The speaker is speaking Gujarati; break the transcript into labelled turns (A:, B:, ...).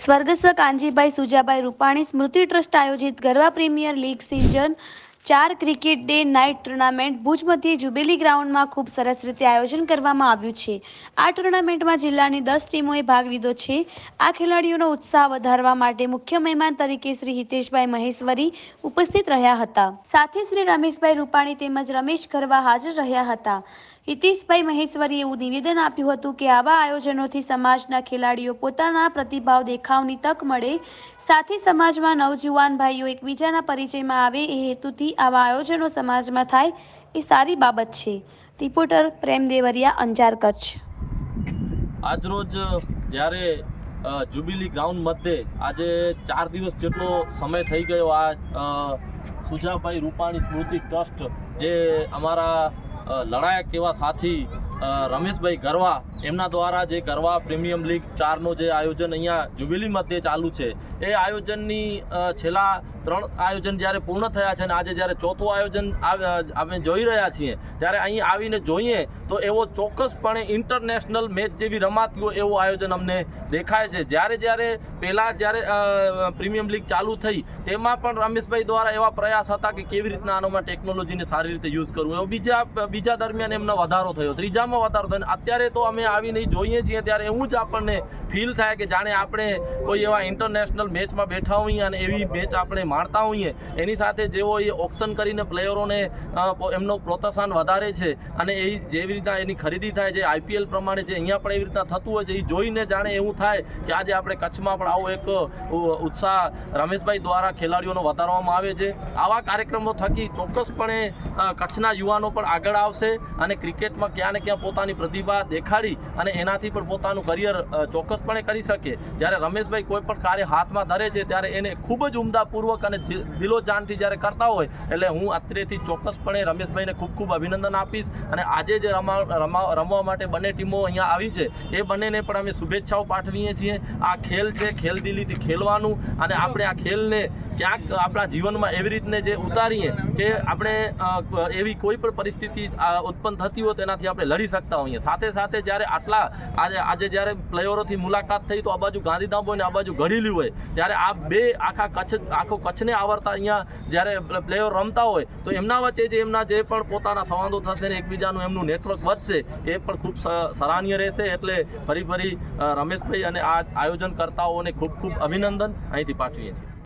A: સ્વર્ગસ્થ કાનજીભાઈ સુજાભાઈ રૂપાણી સ્મૃતિ ટ્રસ્ટ આયોજિત ગરબા પ્રીમિયર લીગ સિઝન ચાર cricket day night tournament Bhuj jubilee ગ્રાઉન્ડમાં ખૂબ સરસ રીતે આયોજન કરવામાં આવ્યું છે. આ ટુર્નામેન્ટમાં જિલ્લાની દસ ટીમોએ ભાગ લીધો છે. આ ખેલાડીઓનો ઉત્સાહ વધારવા માટે મુખ્ય મહેમાન તરીકે શ્રી હિતેશભાઈ મહેશ્વરી ઉપસ્થિત રહ્યા હતા. સાથે શ્રી રમેશભાઈ રૂપાણી તેમજ રમેશ ગરવા હાજર રહ્યા હતા. હિતેશભાઈ મહેશ્વરીએ એવું નિવેદન આપ્યું હતું કે આવા આયોજનોથી સમાજના ખેલાડીઓ પોતાના પ્રતિભાવ દેખાવની તક મળે. સાથે સમાજમાં નવજુવાન ભાઈઓ એકબીજાના પરિચયમાં આવે એ હેતુથી આવા આયોજનો સમાજમાં થાય એ સારી બાબત છે. રિપોર્ટર પ્રેમ દેવરિયા, અંજાર કચ્છ.
B: આજરોજ, જ્યારે જુબિલી ગ્રાઉન્ડ મધ્યે આજે ચાર દિવસ જેટલો સમય થઈ ગયો, આ સુજાભાઈ રૂપાણી સ્મૃતિ ટ્રસ્ટ જે અમારા લડાયક એવા સાથી રમેશભાઈ ગરવા, એમના દ્વારા જે ગરવા પ્રીમિયમ લીગ ચારનું જે આયોજન અહીંયા જુબિલી મધ્યે ચાલુ છે, એ આયોજનની છેલ્લા ત્રણ આયોજન જ્યારે પૂર્ણ થયા છે અને આજે જ્યારે ચોથું આયોજન અમે જોઈ રહ્યા છીએ, ત્યારે અહીં આવીને જોઈએ તો એવો ચોક્કસપણે ઇન્ટરનેશનલ મેચ જેવી રમાતી હોય એવું આયોજન અમને દેખાય છે. જ્યારે જ્યારે પહેલાં જ્યારે પ્રીમિયમ લીગ ચાલુ થઈ, તેમાં પણ રમેશભાઈ દ્વારા એવા પ્રયાસ હતા કે કેવી રીતના આનોમાં ટેકનોલોજીને સારી રીતે યુઝ કરવું. એવો બીજા બીજા દરમિયાન એમનો વધારો થયો. ત્રીજામાં વધારો થયો. અત્યારે તો અમે આવીને જોઈએ છીએ ત્યારે એવું જ આપણને ફીલ થાય કે જાણે આપણે કોઈ એવા ઇન્ટરનેશનલ મેચમાં બેઠા હોઈએ અને એવી મેચ આપણે માણતા હોઈએ, એની સાથે જેઓ એ ઓપ્શન કરીને પ્લેયરોને એમનો પ્રોત્સાહન વધારે છે અને એ જેવી રીતના એની ખરીદી થાય છે આઈપીએલ પ્રમાણે જે અહીંયા પણ એવી રીતના થતું હોય છે, એ જોઈને જાણે એવું થાય કે આજે આપણે કચ્છમાં પણ આવો એક ઉત્સાહ રમેશભાઈ દ્વારા ખેલાડીઓનો વધારવામાં આવે છે. આવા કાર્યક્રમો થકી ચોક્કસપણે કચ્છના યુવાનો પણ આગળ આવશે અને ક્રિકેટમાં ક્યાં ને ક્યાં પોતાની પ્રતિભા દેખાડી અને એનાથી પણ પોતાનું કરિયર ચોક્કસપણે કરી શકે. જ્યારે રમેશભાઈ કોઈ પણ કાર્ય હાથમાં ધરે છે, ત્યારે એને ખૂબ જ ઉમદાપૂર્વક અને દિલો જાનથી જ્યારે કરતા હોય, એટલે હું અત્રેથી ચોક્કસપણે રમેશભાઈને ખૂબ ખૂબ અભિનંદન આપીશ અને આજે જે રમા રમા, રમવા માટે બંને ટીમો અહીંયા આવી છે, એ બંનેને પણ અમે શુભેચ્છાઓ પાઠવીએ છીએ. આ ખેલ છે ખેલદિલીથી ખેલવાનું અને આપણે આ ખેલને ક્યાંક આપણા જીવનમાં એવી રીતને જે ઉતારીએ કે આપણે એવી કોઈ પણ પરિસ્થિતિ ઉત્પન્ન થતી હોય તેનાથી આપણે લડી શકતા હોઈએ. સાથે સાથે જ્યારે આટલા, આજે આજે જ્યારે પ્લેયરોથી મુલાકાત થઈ તો આ બાજુ ગાંધીધામ હોય ને આ બાજુ ઘડીલી હોય, ત્યારે આ બે આખા કચ્છ, આખો કચ્છને આવરતા અહીંયા જ્યારે પ્લેયર રમતા હોય, તો એમના વચ્ચે જે એમના જે પણ પોતાના સંવાદો થશે ને એકબીજાનું, એમનું નેટવર્ક વધશે, એ પણ ખૂબ સરાહનીય રહેશે. એટલે ફરી ફરી રમેશભાઈ અને આ આયોજનકર્તાઓને ખૂબ ખૂબ અભિનંદન અહીંથી પાઠવીએ છીએ.